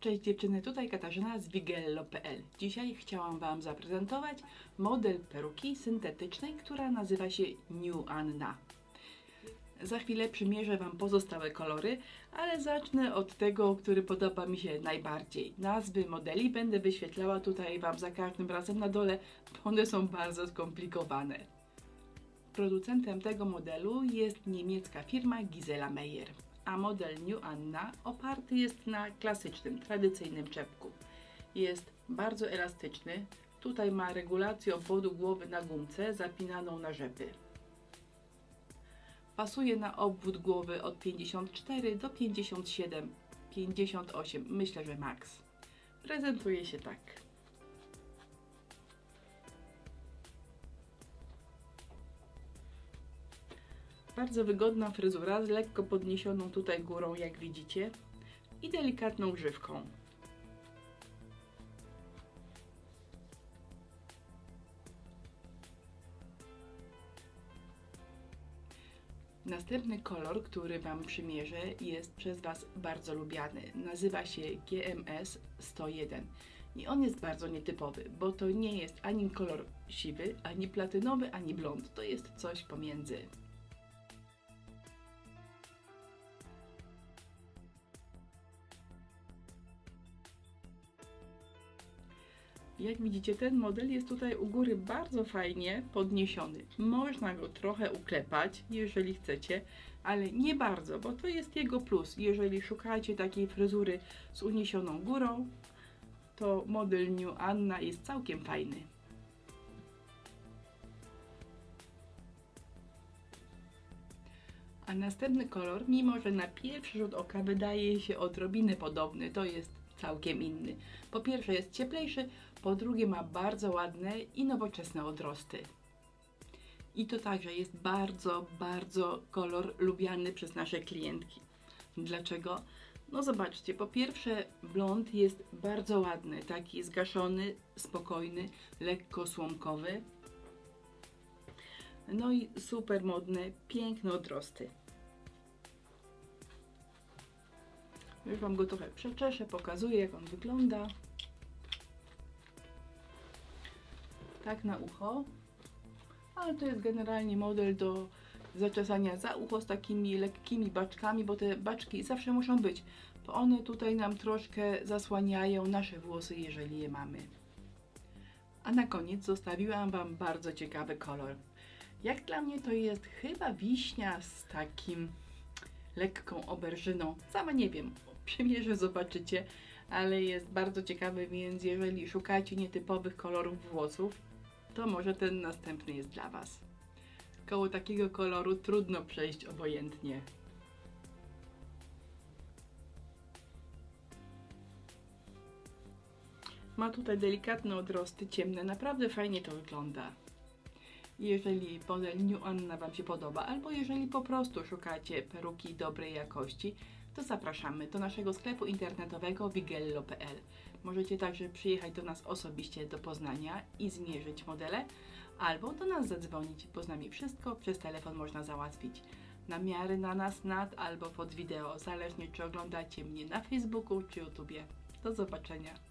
Cześć dziewczyny, tutaj Katarzyna z Wigello.pl. Dzisiaj chciałam Wam zaprezentować model peruki syntetycznej, która nazywa się New Anna. Za chwilę przymierzę Wam pozostałe kolory, ale zacznę od tego, który podoba mi się najbardziej. Nazwy modeli będę wyświetlała tutaj Wam za każdym razem na dole, bo one są bardzo skomplikowane. Producentem tego modelu jest niemiecka firma Gisela Meyer, a model New Anna oparty jest na klasycznym, tradycyjnym czepku. Jest bardzo elastyczny. Tutaj ma regulację obwodu głowy na gumce zapinaną na rzepy. Pasuje na obwód głowy od 54 do 57, 58, myślę, że maks. Prezentuje się tak. Bardzo wygodna fryzura z lekko podniesioną tutaj górą, jak widzicie, i delikatną grzywką. Następny kolor, który Wam przymierzę, jest przez Was bardzo lubiany. Nazywa się GMS 101 i on jest bardzo nietypowy, bo to nie jest ani kolor siwy, ani platynowy, ani blond. To jest coś pomiędzy. Jak widzicie, ten model jest tutaj u góry bardzo fajnie podniesiony. Można go trochę uklepać, jeżeli chcecie, ale nie bardzo, bo to jest jego plus. Jeżeli szukacie takiej fryzury z uniesioną górą, to model New Anna jest całkiem fajny. A następny kolor, mimo że na pierwszy rzut oka wydaje się odrobinę podobny, to jest całkiem inny. Po pierwsze jest cieplejszy, po drugie ma bardzo ładne i nowoczesne odrosty. I to także jest bardzo, bardzo kolor lubiany przez nasze klientki. Dlaczego? No zobaczcie, po pierwsze blond jest bardzo ładny, taki zgaszony, spokojny, lekko słomkowy. No i super modne, piękne odrosty. Już Wam go trochę przeczeszę, pokazuję jak on wygląda. Tak na ucho. Ale to jest generalnie model do zaczesania za ucho z takimi lekkimi baczkami, bo te baczki zawsze muszą być, bo one tutaj nam troszkę zasłaniają nasze włosy, jeżeli je mamy. A na koniec zostawiłam Wam bardzo ciekawy kolor. Jak dla mnie to jest chyba wiśnia z takim lekką oberżyną. Sama nie wiem, przymierzę, zobaczycie, ale jest bardzo ciekawy, więc jeżeli szukacie nietypowych kolorów włosów, to może ten następny jest dla Was. Koło takiego koloru trudno przejść obojętnie. Ma tutaj delikatne odrosty ciemne, naprawdę fajnie to wygląda. Jeżeli model New Anna Wam się podoba, albo jeżeli po prostu szukacie peruki dobrej jakości, to zapraszamy do naszego sklepu internetowego wigello.pl. Możecie także przyjechać do nas osobiście do Poznania i zmierzyć modele, albo do nas zadzwonić, bo z nami wszystko przez telefon można załatwić. Namiary na nas nad albo pod wideo, zależnie czy oglądacie mnie na Facebooku czy YouTubie. Do zobaczenia.